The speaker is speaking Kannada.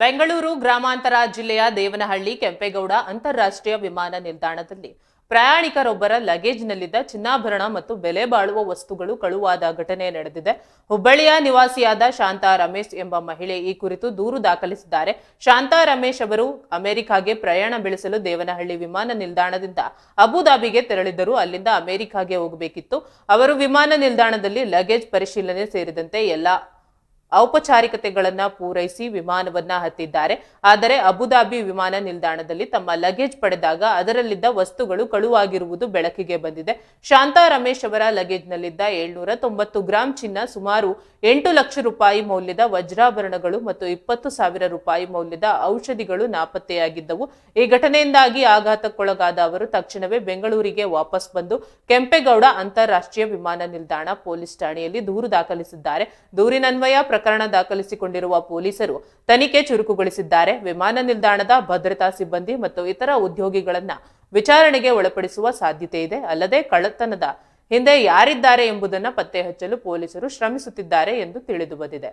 ಬೆಂಗಳೂರು ಗ್ರಾಮಾಂತರ ಜಿಲ್ಲೆಯ ದೇವನಹಳ್ಳಿ, ಕೆಂಪೇಗೌಡ ಅಂತಾರಾಷ್ಟ್ರೀಯ ವಿಮಾನ ನಿಲ್ದಾಣದಲ್ಲಿ ಪ್ರಯಾಣಿಕರೊಬ್ಬರ ಲಗೇಜ್ನಲ್ಲಿದ್ದ ಚಿನ್ನಾಭರಣ ಮತ್ತು ಬೆಲೆ ಬಾಳುವ ವಸ್ತುಗಳು ಕಳುವಾದ ಘಟನೆ ನಡೆದಿದೆ. ಹುಬ್ಬಳ್ಳಿಯ ನಿವಾಸಿಯಾದ ಶಾಂತಾ ರಮೇಶ್ ಎಂಬ ಮಹಿಳೆ ಈ ಕುರಿತು ದೂರು ದಾಖಲಿಸಿದ್ದಾರೆ. ಶಾಂತಾ ರಮೇಶ್ ಅವರು ಅಮೆರಿಕಾಗೆ ಪ್ರಯಾಣ ಬೆಳೆಸಲು ದೇವನಹಳ್ಳಿ ವಿಮಾನ ನಿಲ್ದಾಣದಿಂದ ಅಬುಧಾಬಿಗೆ ತೆರಳಿದ್ದರು. ಅಲ್ಲಿಂದ ಅಮೆರಿಕಾಗೆ ಹೋಗಬೇಕಿತ್ತು. ಅವರು ವಿಮಾನ ನಿಲ್ದಾಣದಲ್ಲಿ ಲಗೇಜ್ ಪರಿಶೀಲನೆ ಸೇರಿದಂತೆ ಎಲ್ಲಾ ಔಪಚಾರಿಕತೆಗಳನ್ನ ಪೂರೈಸಿ ವಿಮಾನವನ್ನ ಹತ್ತಿದ್ದಾರೆ. ಆದರೆ ಅಬುದಾಬಿ ವಿಮಾನ ನಿಲ್ದಾಣದಲ್ಲಿ ತಮ್ಮ ಲಗೇಜ್ ಪಡೆದಾಗ ಅದರಲ್ಲಿದ್ದ ವಸ್ತುಗಳು ಕಳುವಾಗಿರುವುದು ಬೆಳಕಿಗೆ ಬಂದಿದೆ. ಶಾಂತಾ ರಮೇಶ್ ಅವರ ಲಗೇಜ್ನಲ್ಲಿದ್ದ ಏಳ್ನೂರ ತೊಂಬತ್ತು ಗ್ರಾಂ ಚಿನ್ನ ಸುಮಾರು ಎಂಟು ಲಕ್ಷ ರೂಪಾಯಿ ಮೌಲ್ಯದ ವಜ್ರಾಭರಣಗಳು ಮತ್ತು ಇಪ್ಪತ್ತು ಸಾವಿರ ರೂಪಾಯಿ ಮೌಲ್ಯದ ಔಷಧಿಗಳು ನಾಪತ್ತೆಯಾಗಿದ್ದವು. ಈ ಘಟನೆಯಿಂದಾಗಿ ಆಘಾತಕ್ಕೊಳಗಾದ ಅವರು ತಕ್ಷಣವೇ ಬೆಂಗಳೂರಿಗೆ ವಾಪಸ್ ಬಂದು ಕೆಂಪೇಗೌಡ ಅಂತಾರಾಷ್ಟ್ರೀಯ ವಿಮಾನ ನಿಲ್ದಾಣ ಪೊಲೀಸ್ ಠಾಣೆಯಲ್ಲಿ ದೂರು ದಾಖಲಿಸಿದ್ದಾರೆ. ದೂರಿನನ್ವಯ ಪ್ರಕರಣ ದಾಖಲಿಸಿಕೊಂಡಿರುವ ಪೊಲೀಸರು ತನಿಖೆ ಚುರುಕುಗೊಳಿಸಿದ್ದಾರೆ. ವಿಮಾನ ನಿಲ್ದಾಣದ ಭದ್ರತಾ ಸಿಬ್ಬಂದಿ ಮತ್ತು ಇತರ ಉದ್ಯೋಗಿಗಳನ್ನ ವಿಚಾರಣೆಗೆ ಒಳಪಡಿಸುವ ಸಾಧ್ಯತೆ ಇದೆ. ಅಲ್ಲದೆ ಕಳ್ಳತನದ ಹಿಂದೆ ಯಾರಿದ್ದಾರೆ ಎಂಬುದನ್ನು ಪತ್ತೆ ಹಚ್ಚಲು ಪೊಲೀಸರು ಶ್ರಮಿಸುತ್ತಿದ್ದಾರೆ ಎಂದು ತಿಳಿದು ಬಂದಿದೆ.